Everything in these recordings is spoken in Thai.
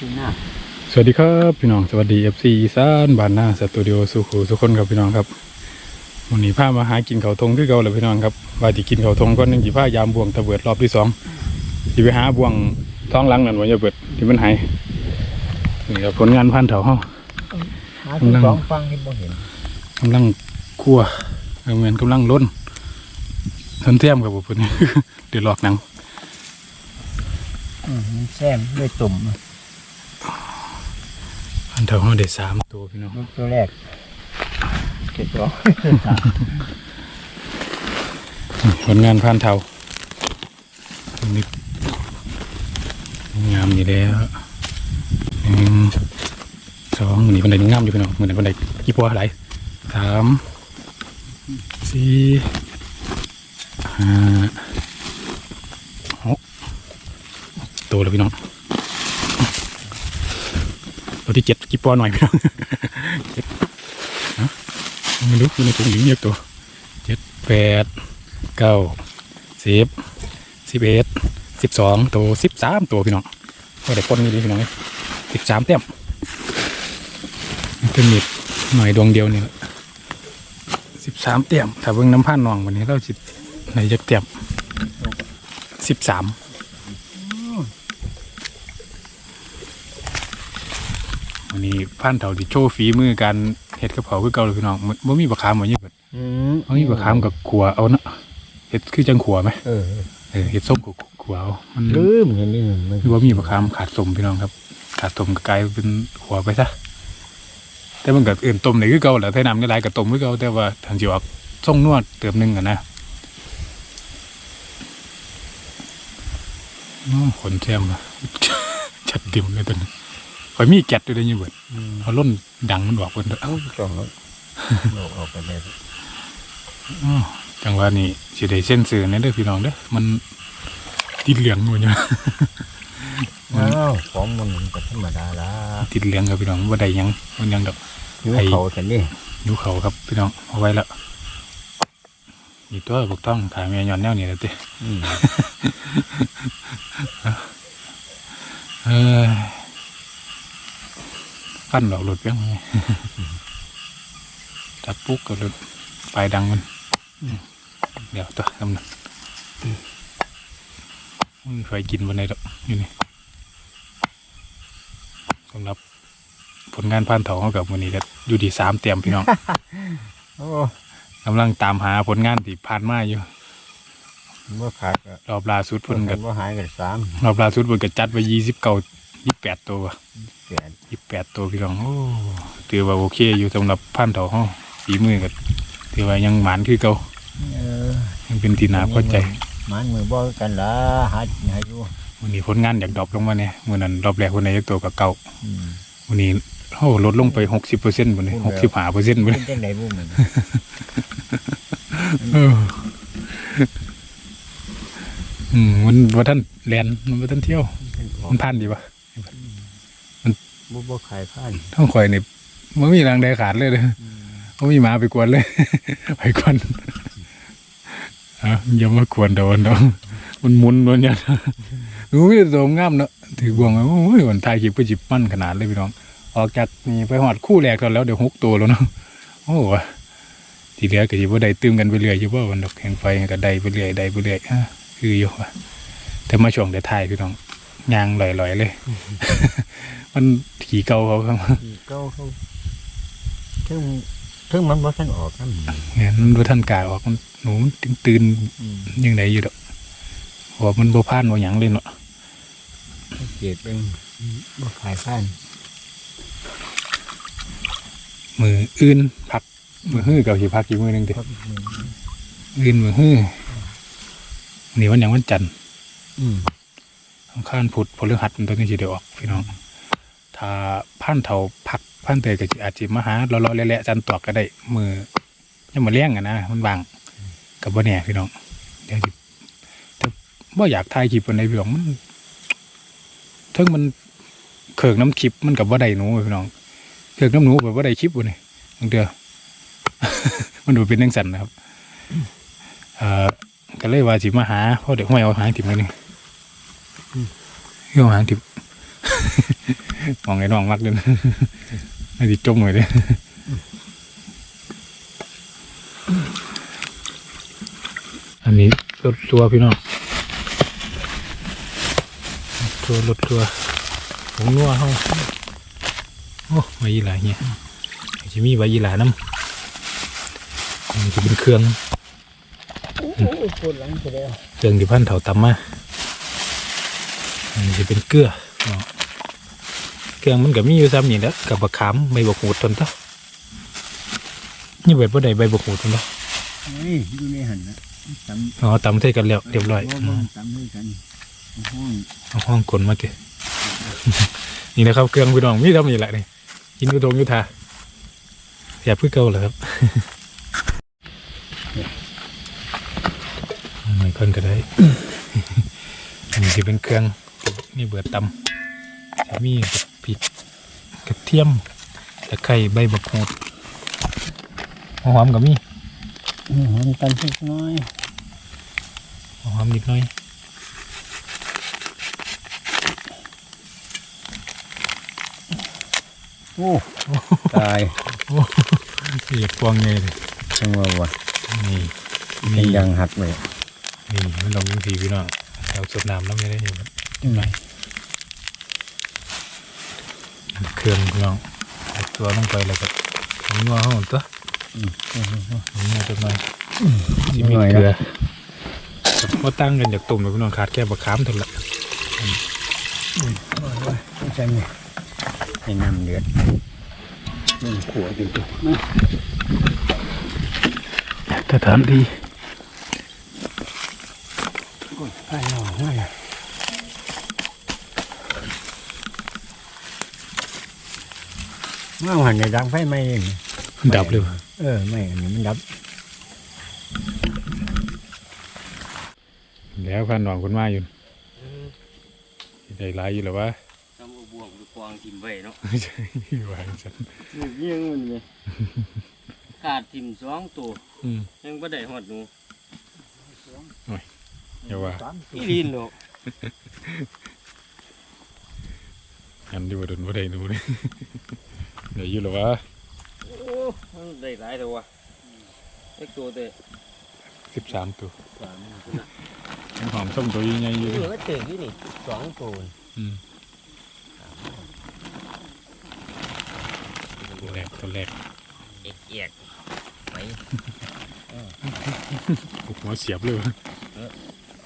ที่หน้าสวัสดีครับพี่น้องสวัสดี FC อีสานบ้านหน้าสตูดิโอสุขุทุกคนครับพี่น้องครับวันนี้พามาหากินเขาวทงคือเก่าเลยพี่น้องครับว่าที่กินเขาวทงก็นึงที่พายามบ่วงตะเบิดรอบที่สองที่ไปหาบ่วงท้องหลังนั่นว่าจะเบิดที่มันหายนี่ครับผลงานพันเถาเฮาหาที่สองฟังที่บ่เห็นกำลังคั่วเหมือนกำลังล้นทนเทียมกับผมเพิ่นเดี๋ยวหลอกหนังอืมมันแซมด้วยตุ่มพัน เถาเฮาได้สามตัวพี่น้องลูกตัวแรกเจ็ดตัวนี่ผลงานพันเถานี่งามอยู่แล้วหนึ่งสองนี่บันไดงามอยู่พี่น้องเหมือนบันไดกี่ปัวอะไรสามสี่ห้าหกตัวแล้วพี่น้อง ตัวที่เจ็ดกี่ปัวหน่อยพี่น้องเจ็ดฮะไม่รู้อยู่ในถุงหญิงเยอะตัวเจ็ดแปดเก้าสิบสิบเอ็ดสิบสองตัวสิบสามตัวพี่น้องก็ได้ปนนี่ดีพี่น้องสิบสามเต็มมันเป็นมิดหน่อยดวงเดียวนี่แหละสิบสามเต็มถ้าเบิ่งน้ำพันนองวันนี้เราจิในจะเต็มสิบสาม วันนี้พันเถาดิโชว์ฝีมือการเฮ็ดกระเพราคือเก่าเลยพี่น้องมันบ่มีบะขามเหมือนยี่เบิดอืมเอามีบะขามกับขัวเอาเนาะเฮ็ดคือจังขัวไหมเออเออเฮ็ดส้มกับขัวเอามันลืมเห็นลืมมันคือว่ามีบะขามขาดสมพี่น้องครับ ขาดสมก็กลายเป็นขัวไปซะแต่มันก็เอื่นต้มในคือเก่าแหละถ้าน้ำในหลายกับต้มคือเก่าแต่ว่าทางจิออกส่งนวดเติมหนึงอะนะอ้อขนแซมอะจัดเต็มเลยตัวนี้ ข่อยมีแกะด้วยได้ยังเบิดอืมเอาล้นดังมันออกเพิ่นเด้อเอ้าสองแล้วโลกออกไปเลยอ้อจังหวะนี้สิได้เส้นสื่อในเด้อพี่น้องเด้อมันติดเหลืองหมดเนี่ยอ้าวของมันก็ธรรมดาละติดเหลืองครับพี่น้องว่าได้หยังมันยังดอกอยู่ไอ้เขาฉันนี่ยูเขาครับพี่น้องเอาไว้แล้วนี่ตัวบกต้องถ่ายแม่ย้อนแนวนี่แหละติอืมเออ ฟันดอกหลุดเพียงไงจับปุ๊กกับหลุดปลายดังมัน เดี๋ยวตัวกำนันไม่เคยกินวันไหนดอกอยู่นี่สำหรับผลงานพันเถาเขากับวันนี้ก็อยู่ดีสามเตรียมพี่น้องโอ้กำลังตามหาผลงานที่ผ่านมาอยู่เมื่อขาดก็รอบล่าสุดเพิ่นกัก็นว่าหายกันสามรอบล่าสุดเพิ่นก็จัดไว้ยี่สิบเก้า ยี่แปดตัวเปลี่ยนยี่แปดตัวพี่น้องโอ้ถือว่าโอเคอยู่สำหรับพันเถาห้องฝีมือก็ถือว่ายังหมานคือเก่าเออยังเป็นที่น่าพอใจมันมือบ่กันละหาหาอยู่วันนี้ผลงานอยากดรอปลงมาเนี่ยมื่อนั้นรอบแรกคนไหนยักตัวกับเก่าอืมวันนี้โอ้ลดลงไปหกสิบเปอร์เซ็นต์วันนี้หกสิบห้าเปอร์เซ็นต์วันเป็นี้นจังไดบุ้มันเอออืมมันว่าท่านแลนมันว่าท่านเที่ยวเป็นของมันพันดีปะ บ่บ่ขายผ่านท้องคอยเนี่ยมันมีแรงใดขาดเลยเลยเขามีหมาไปกวนเลย ไปกวนอะอย่ามากวนโดนเนาะมันหมุนโดนเนี่ยรู้ไม่โดมงามเนาะถือบ่วงไว้โอ้ยวันทายคลิปก็จิบมั่นขนาดเลยพี่น้อง ออกจากนี่ไปหอดคู่แรกตอนแล้วเดี๋ยวหกตัวแล้วเนาะโอ้วะทีเหลือก็จิบ่ได้ตื้มกันไปเรื่อยอยู่ว่าวันดอกแข่งไฟก็ได้ไปเรื่อยได้ไปเรื่อยอะคืออยู่ว่ะแต่มาช่วงเดี๋ยวถ่ายพี่น้องยางลอยๆเลย มันขี่เก่าเขาครับอีกเก้าเขาถึงถึงมันบ่ทันออกนำเนี่ยมันบ่ทันกายออกมันหนูมันตื่นๆยังไงอยู่ดอกเพราะว่ามันบ่พลาดบ่หยังเลยเนาะเจ็บเองบ่ขายผ่านมืออื่นพักมือฮื้อกับสิพักอีกมือหนึงติครับอื่นมือฮื้อนี่วันหยังวันจันทร์อืมอังคารพุธพฤหัสมันตัวนี้สิได้ออกพี่น้อง ถ้าพันเฒ่าพักพันเตยก็สิอาจสิมาหาเลาะๆแหละๆจันตอกก็ได้มือยังมาเลี้ยงอะนะมันบางกับบ่แน่พี่น้องเดี๋ยวสิแต่บ่อยากถ่ายคลิปปานใดพี่น้องมันเทิงมันเขิงน้ำคลิปมันกับบ่ได้หนูพี่น้องเขิงน้ำหนูแบบบ่ได้คลิปบ่นี่บางเดือมันดูเป็นจังซั่นนะครับเอ่อก็เลยว่าสิมาหาเพราะเดี๋ยวห้วยเอาหางติ่มไว้นี่เอาหางติ่ม มองไอ้น้องมักเลยนะไม่ติจมเลยเด้อันนี้รถตัวพี่น้องรถตัวรถตัวผงนัวเฮาโอ้ใบยี่หร่าเนี่ยจะมีใบยี่หร่าน้ำมันจะเป็นเครื่องโอ้ปวดหลังไปแล้เครื่องที่พันเถาตำมาอันนี้จะเป็นเกลือ เนาะเครื่องมันก็มีอยู่ซ้ำนี่แหล้วกับบะขามใบบกหูดทนต่อนี่เบิดบ่ได้ใบบกหูดทนต่อนี่อยู่ในหันนะตำอ๋อตำเท่กันแล้วเรียบร้อยบ่บ่ตำด้วยกันห้องเอาห้องกลมาเกนี่นะครับเครื่องพี่น้องมีทำนี่แหละนี่กินกุตงยุทธาอย่าพึ่งเก่าเลยครับไม่คนก็ได้อันนี้จะเป็นเครื่องนี่เบิดตำจะมีพ ริกกระเทียมตะไคร้ใบบักหูดหัวหอมก็มีอืมหอมตำสักหน้อยหัวหอมนิดหน่อยโอ้ตายโอ้เสียบพวงไงเลยจังหวะวะนี่เป็นนี่ยังหักเลยนี่มันลงยังสีพี่น้องเอาสดน้ำแล้วไม่ได้อยู่นิดหน่อย เครื่องพี่น้องเอาตัวลงไปแล้วก็ทำนัวห้องตัวอืมโอ้โหทำนัวจังหน่อยที่มีเกลือว่าตั้งกันจากตุ่มเลยพี่น้องขาดแค่บะขามเท่านั้นละไม่ใช่เนี่ยให้น้ำเดือดนี่ขัวอยู่จุนะแต่ถามดี กดไฟหน่อยหน่อยเมื่อหันในดังไฟไหม้เองดับเลยวะเออไม่อันนี้มันดับ แล้วพันหนองคนมาอยู่ใจร้ายอยู่แล้ววะทำเอาบ่วงหรือกวางทิมไว้เนาะไม่ใช่ว่าจันนี่เยี่ยงมันเลยขาดทิมสองตัวอืมยังบ่ได้หอดหนูอย่าว่าอีลีนเนาะอันที่ว่าโดนว่าได้ดูเลย เดี๋ยวอยู่แล้ววะโอ้มันได้หลายตัววะเล็กตัวเด้สิบสามตัวมันหอมส้มตัวใหญ่ๆอยู่เหดิลือเจ๋งอยู่นี่สองตัวอืมตัวแรกตัวแรกเอกเอกไปปลุกหัวเสียบเลยวะ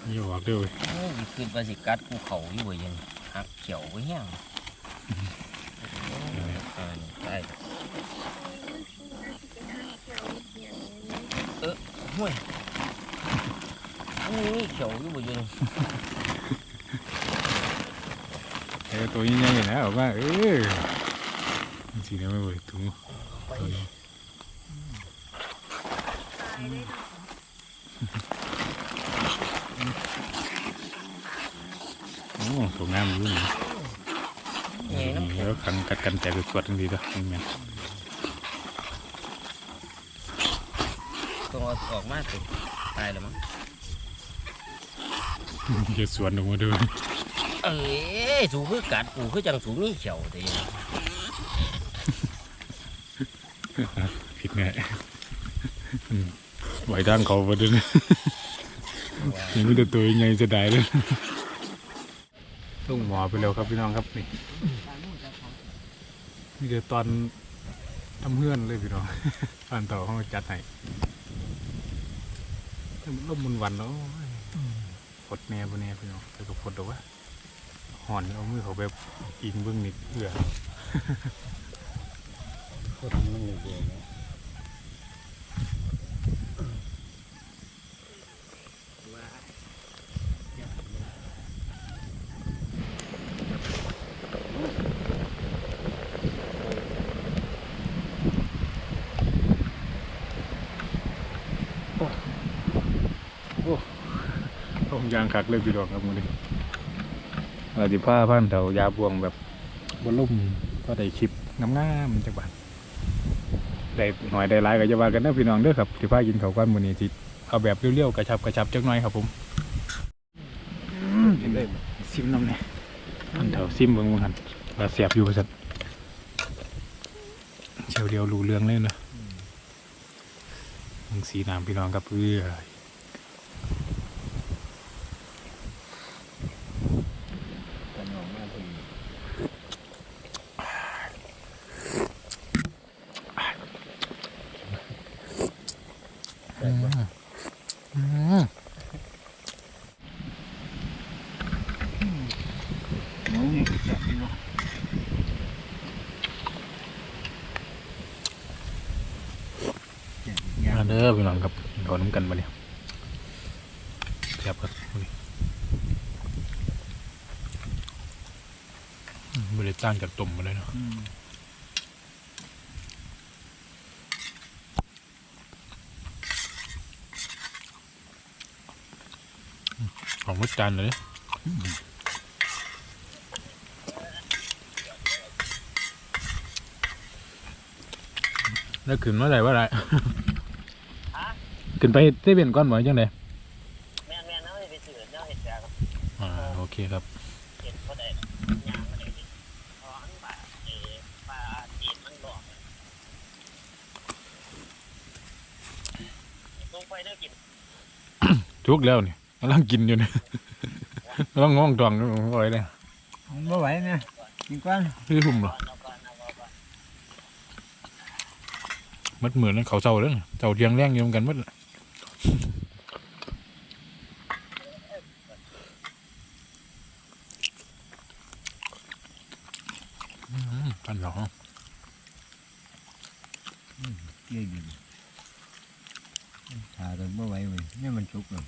นี่ออกเด้อเว้ยโอ้ยขึ้นไปสิกัดภูเขาอยู่เว้ยยังหักเขียวไว้แห้ง เออนี่ได้เออห่วยนี่เขียวอยู่เว้ยยังเออตัวใหญ่ๆ นะออกมาเออจริงๆแล้วไม่ไหวถุงตัวนี้โอ้ตัวงามอยู่นี่นี่น้ำแล้วขังกัดกันแต่ไปสวดทันทีตัวนี่แม่นตัวออกมาติดตายแล้วมั้งจะสวนออกมาด้วยเอ้ยสูคือกัดกูคือจังสูมีเขียวแต่ยังผิดไงอืมไหวด้านเขาไปด้วยนะยังไม่ได้ตัวยังไงจะได้เลยลุงหมอไปแล้วครับพี่น้องครับนี่นี่ เดี๋ยวตอนทำเพื่อนเลยพี่น้องตอนต่อเขาจัดให้แต่มันลมมันวันแล้วฝดแน่บนแน่พี่น้องแต่ก็ฝดหรอวะหอนเอามือเขาแบบอิงเบื้องนิดเพื่อคนมันเลยเดียว ยางคักเลยพี่ดอกครับมือนี้เราสิผ้าพันเถายาบวงแบบบนลุ่มก็ได้คลิปงามๆจักบาทได้หน่อยได้หลายก็จะว่ากันนะพี่น้องเด้อครับที่ผ้ากินเขาวก้อนมือนี้ที่เอาแบบเรียวๆกระชับกระชับจักหน่อยครับผมเห็นได้ซิมน้ำเนี่ยพันเถาซิมเบิ่งเบิ่งหันมาเสียบอยู่สัตว์เชียวเดียวรู้เรื่องเลยนะมึงสีน้ำพี่น้องกับเพื่อ กันออกมาพอดี อืมอืม น้องนี่แซ่บอยู่เนาะแซ่บ อีกออพี่น้องกับขอาน้ำกันมาเนี่ยเสียบครับไม่ได้จ้างจากตุ่มมาเลยเนาะของมุดจานเลยแล้วขึ้นเมื่อไหร่ว่าไร ขึ้นไปเต้เบียนก้อนหมอยจังไดแม่นแม่นเอาไปซื้อเนาะเฮ็ดแล้วอ่าโอเคครับเฮ็ดบ่ได้ยางมันได้ดิเพราะอันบาเอปลาจีนมันหลอกลงไปเด้อกินทุกแล้วนี่กำลังกินอยู่นี่กำลังง่วงจองอยู่โอ้ยเลยมันบ่ไหวนะกินก่อนพี่หุ่มเหรอเอาก่อนเอาก่อนมัดเหมือนนั่นเขาเจ้าเลยเจ้าเรียงแรงอยู่เหมือนกันมัด อืมกันเหรอเยี่ยอยู่ถ่ากันบ่ไหวเว้ยนี่มันสุกแล้ว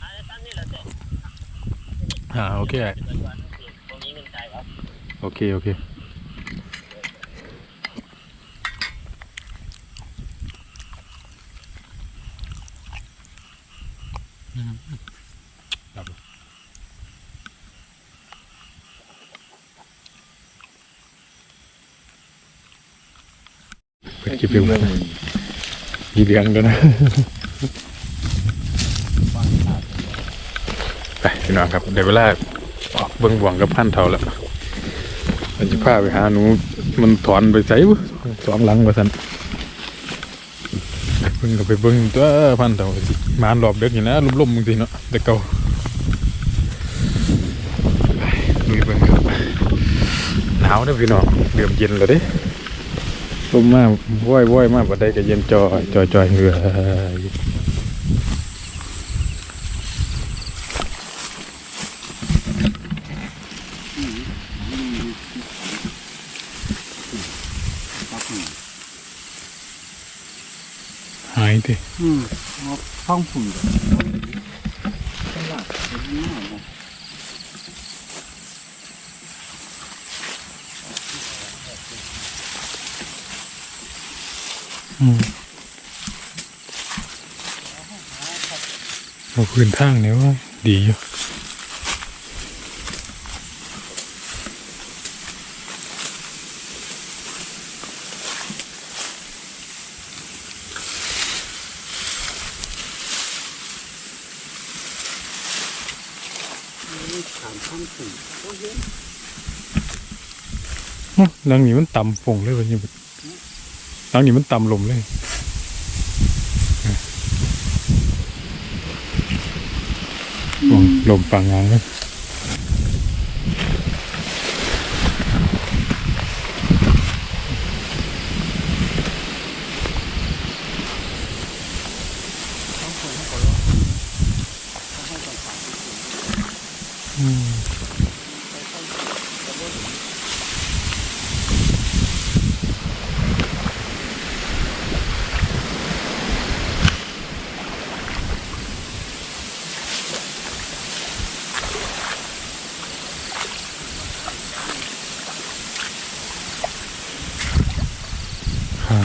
อันนี้ตั้งนี่แหละเจ้ อ่าโอเคเดี๋ยวก่อนตรงนี้เงินจ่ายครับโอเคโอเคอืมครับเปิดคลิปเร็วเลยมีเลี้ยงด้วยนะ ไป พี่น้องครับเดี๋ยวเวลาออกเบิ้งหวงกับพันเท่าแล้วมันจะพาไปหาหนูมันถอนไปใส่บุสองหลังว่าสันเบิ้งก็ไปเบิ้งตัวพันเท่าสิมานรอบเด็กอยู่นะลุ่มๆบางทีเนาะแต่เก่าไปเบิ้งครับหนาวเด้อพี่น้องเดือมเย็นแล้วเด้ลมมากว่อยว่อยๆมากบัดได้ก็เย็นจอยจอยจอยเหงื่อ หายดิอืมเอาท้องฝุ่นก่อน อืมเอาพื้นทางเนี่ยว่าดีอยู่ ถามท้องฝุ่น อื้อ หลังนี้มันต่ำฟงเลยวันนี้หลังนี้มันต่ำลมเลยลมลมฝั่งงานเลยอืม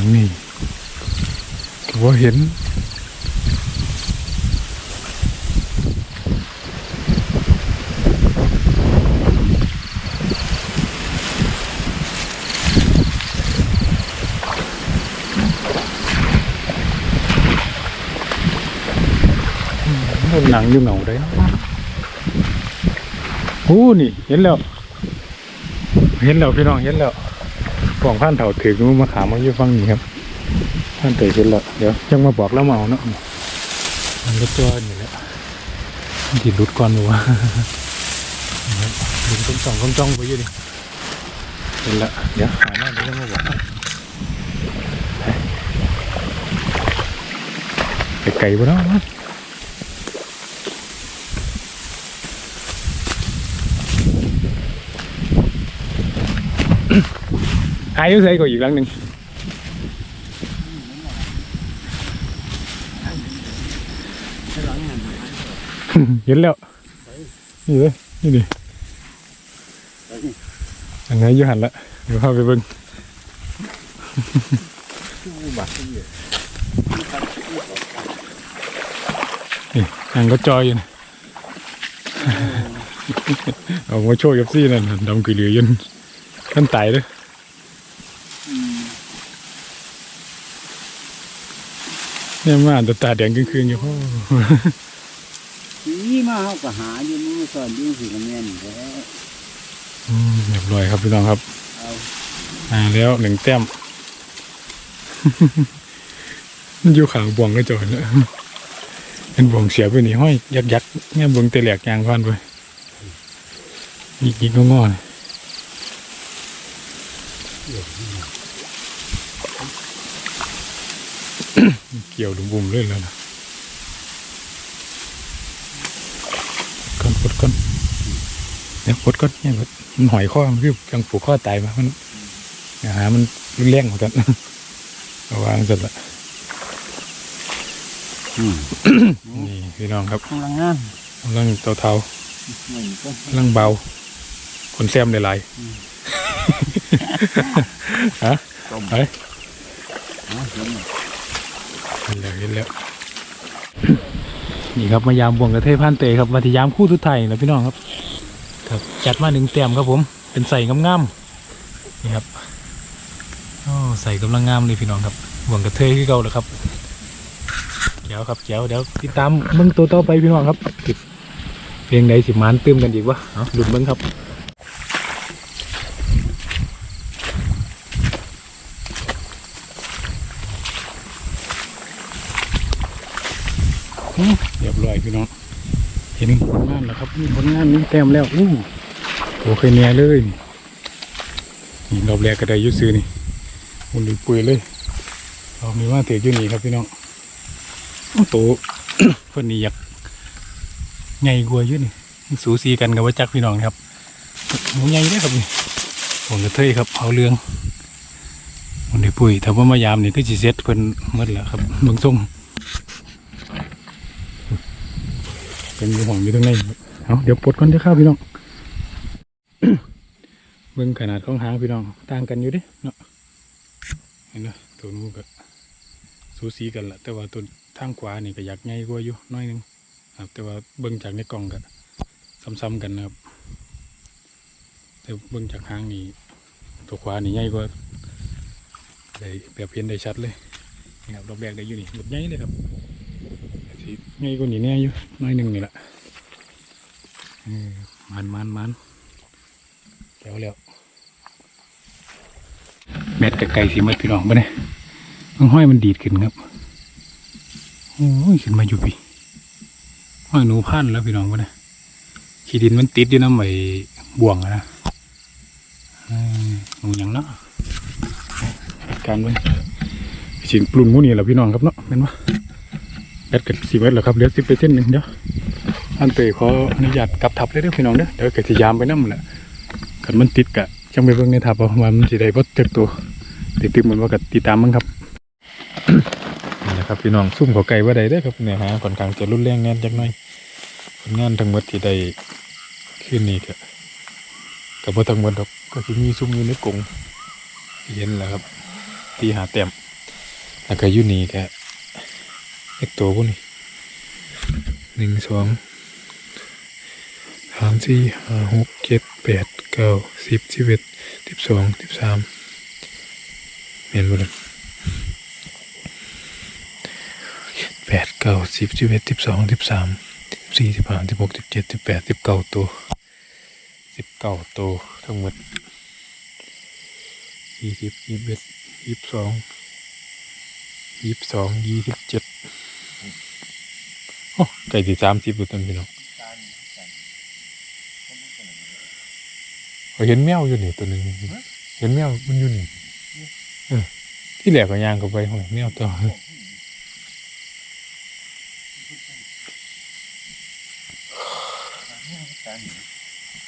งนี่ก็ว่าเห็น หนังอยู่เหงาได้เนาะโอ้นี่ เห็นแล้ วเห็นแล้วพี่น้องเห็นแล้วกล่องผ่านเถาถือมาขามมาอยู่ฟังนี่ครับ ท่านเตยเห็นแล้วเดี๋ยวยังมาบอกแล้วมาเอาเนาะมันก็จอยนี่แหละมันติดรุดก่อนดูวะดึงต้องส่องต้องจ้องไปอยู่ดิเห็นแล้วเดี๋ยวหาหน้าเดี๋ยวยังมาบอกไปไกลปะเนาะอายุใส่ก็อีกครั้งหนึ่ง เห็นแล้ว นี่เลยนี่ดิอันไหนอยูหันละเดี๋ยวพาไปเบิ่งบักที่อยู่นี่อังก็จอยอยู่นะเอามาโชว์กับซี่นั่นดำกุยเหลือยันท่านตายเลยเนี่ยมาอ่านแตตาแดงคืนอยู่พ่อ นี่มาเขาก็หาอยู่มือสอนอยู่สิกับแม่นแท้อืมเรียบร้อยครับพี่น้องครับเอาอ่าแล้วหนึ่งแต้ม มันอยู่ขางบ่วงก็จอยแล้วเป็นบ่วงเสียไปนี่ห้อยยักยักๆเนี่ยบ่วงเตะแหลกยางพันไปยิกยิกงองๆเกี่ยวดุมบุมเลยแล้วนะ ก่อนกดก่อนเดี๋ยวกดก่อนเนี่ยกดมันหอยข้อมันคือยังผูกข้อตายมามันอย่าหา มันรุนแรงเหมือนกันเอาวางเสร็จละอืมนี่พี่น้องครับกำลังงานกำลังเตาเทาไม่ก็ๆกำลังเบา คนแซมหลายๆฮะต้มไปเอาเห็นไหมเห็นแล้วเห็นแล้ว นี่ครับมายามบวงกระเทยพันเตยครับมาที่ยามคู่ทุดไทยนะพี่น้องครับ ครับจัดมาหนึ่งเต็มครับผม เป็นใส่งามๆนี่ครับโอ้ใส่กำลังงามเลยพี่น้องครับบวงกระเทยที่เก่าเลยครับเดี๋ยวครับเดี๋ยวเดี๋ยวติดตามมึงตัวต่อไปพี่น้องครับติดเพียงใดสิมานเติมกันอีกวะหลุดมึงครับ เรียบร้อยพี่น้องเห็นผลงานแล้วครับนี่ผลงานนี้แต้มแล้วอู้โอเคเนี่ยเลยนี่รอบแรกก็ได้ยุซื้อนี่มันดีปุยเลยเรอบนี้ว่าเถือยู่นี่ครับพี่น้องโตเพื่อนนี่อยากใหญ่กว่าอยู่นี่สูสีกันกับว่าจักพี่น้องครับหมูใหญ่ได้ครับนี่ผมกระเทยครับเอาเรื่องมันดีปุยถ้าว่ามายามนี่ก็จีเซ็ตเพิ่นหมดแล้วครับเบางทรง เป็นอยู่ห่องอยู่ตรงไหนเอาเดี๋ยวปลดก่อนเดี๋ยวข้าวพี่น้องเบิ่งขนาดของหางพี่น้องต่างกันอยู่ดิเนาะเห็นไหมตัวนู้นก็สูสีกันละแต่ว่าตัวทางขวานี่ก็อยากใหญ่กว่าอยู่น้อยหนึงครับแต่ว่าเบิ่งจากในกล่องก็ซ้ำๆกันนะครับแต่เบิ่งจากหางนี่ตัวขวานี่ใหญ่กว่าได้แบบเห็นได้ชัดเลยนี่ครับดอกแรกได้อยู่นี่ดอกใหญ่เลยครับ สิง่ายกว่านี้แน่อยู่น้อยหนึ่งนี่แหละมันมันมันแล้วแล้วแมทกับไก่สีมัดพี่น้องปะเนี่ยมันห้อยมันดีดขึ้นครับโอ้ยขึ้นมาอยู่พี่ห้อยหนูพันแล้วพี่น้องปะเนี่ยขี้ดินมันติดอยู่น้ำใบบ่วงอะนะเอ้ยหนูยังเนาะการไว้สินปลุนมูนี่แหละพี่น้องครับเนาะเป็นวะ แบตกับสีเมตรเหรอครับเหลือสิบเปอร์เซ็นต์หนึ่งเดี๋ยวอันเตยขออนุญาตกลับทับเลยเด้อพี่น้องเด้อเดี๋ยวเกิดสิยามไปน้ำแหละกันมันติดกะจังไปเบิ่งในทับเอาว่ามันสิได้บ่เจ็บตัวติดติดเหมือนว่ากับติดตามมั้งครับนี่นะครับพี่น้องซุ่มขาไก่ว่าใดได้ครับเนี่ยฮะค่อนข้างจะรุนแรงงานจักหน่อยผลงานทั้งหมดที่ได้ขึ้นนี่ก็กับว่าทั้งหมดดอกก็สิมีซุ่มอยู่ในกรงเห็นแหละครับ ที่หาแต้มแล้วก็อยู่นี่ก็เล็กตัวพวกนี้หนึ่งสองสามสี่ห้าหกเจ็ดแปดเก้าสิบสิบเอ็ดสิบสองสิบสามเมียนบุญแปดเก้าสิบสิบเอ็ดสิบสองสิบสามสิบสี่สิบห้าสิบหกสิบเจ็ดสิบแปดสิบเก้าตัวสิบเก้าตัวทั้งหมดยี่สิบยี่สิบเอ็ดยี่สิบสองยี่สิบสองยี่สิบเจ็ด โอ้ไก่ที่สามสิบตัวต้นพี่น้องเขาเห็นแมวอยู่นี่ตัวหนึ่งเห็นแมวมันอยู่นี่เออที่แหลกก็ยางเข้าไปหอยแมวตัว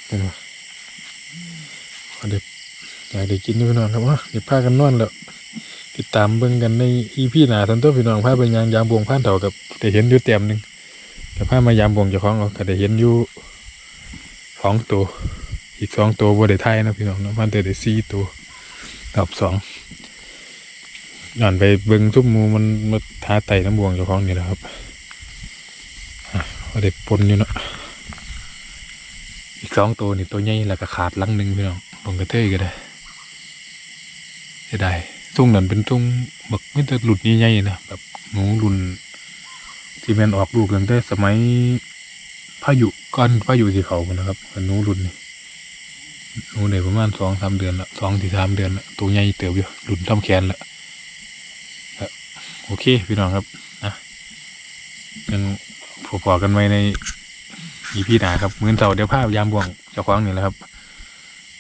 เป็นวะเอาเด็กอยากได้กินด้วยพี่น้องครับว่าเดี๋ยวพากันนอนแล้วติดตามเบิ่งกันในอีพีหน้าทันตัวพี่น้องพาไปยางยามบวงผ่านเถากับได้เห็นอยู่เต็มหนึ่ง แต่พามายามบ่วงเจ้าของก็ได้เห็นอยู่สองตัว อีกสองตัวบ่ได้ไทยนะพี่น้องนะมันแต่ได้สี่ตัวรอบสองย้อนไปเบิ่งทุบหมูมันมาท้าไต่น้ำบ่วงเจ้าของนี่แหละครับอะก็ได้ปนอยู่เนาะอีกสองตัวนี่ตัวใหญ่แล้วก็ขาดลังหนึ่งพี่น้องลงกระเทยก็ได้เสียดายตุ้งนั่นเป็นตุ้งแบักไม่แต่หลุดใหญ่ๆนะแบบหนูรุน ที่แมนออกลูกตั้งแต่สมัยพายุก้อนพายุที่เขาพุ่นนะครับหนูรุ่นนี่หนูได้ประมาณสองสามเดือนละสองถึงสามเดือนละตัวใหญ่เติบอยู่รุ่นทำแขนละโอเคพี่น้องครับนะกันพอๆกันไว้ในอีพีหนาครับมื้อเสาร์เดี๋ยวภาพยามบวงเจ้าของนี่แหละครับ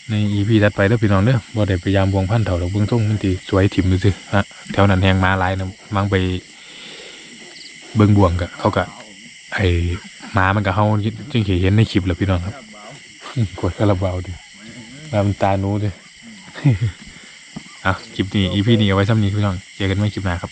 ในอีพีถัดไปเด้อพี่น้องเด้อบ่ได้พยายามวงพันเถาดอกเบิ่งส่งมันสิสวยถิ่มดูสิฮะแถวนั้นแหงมาลายนะมังไป เบิ้งบวงกะเขากะไอ้หมามันกับเขาจึงเห็นในคลิปแหละพี่น้องครับกดคาราบาวดิน้ำตาหนูดิอะคลิปนี้อีพีนี้เอาไว้ซ้ำนี้พี่น้องเจอกันไม่คลิปหน้าครับ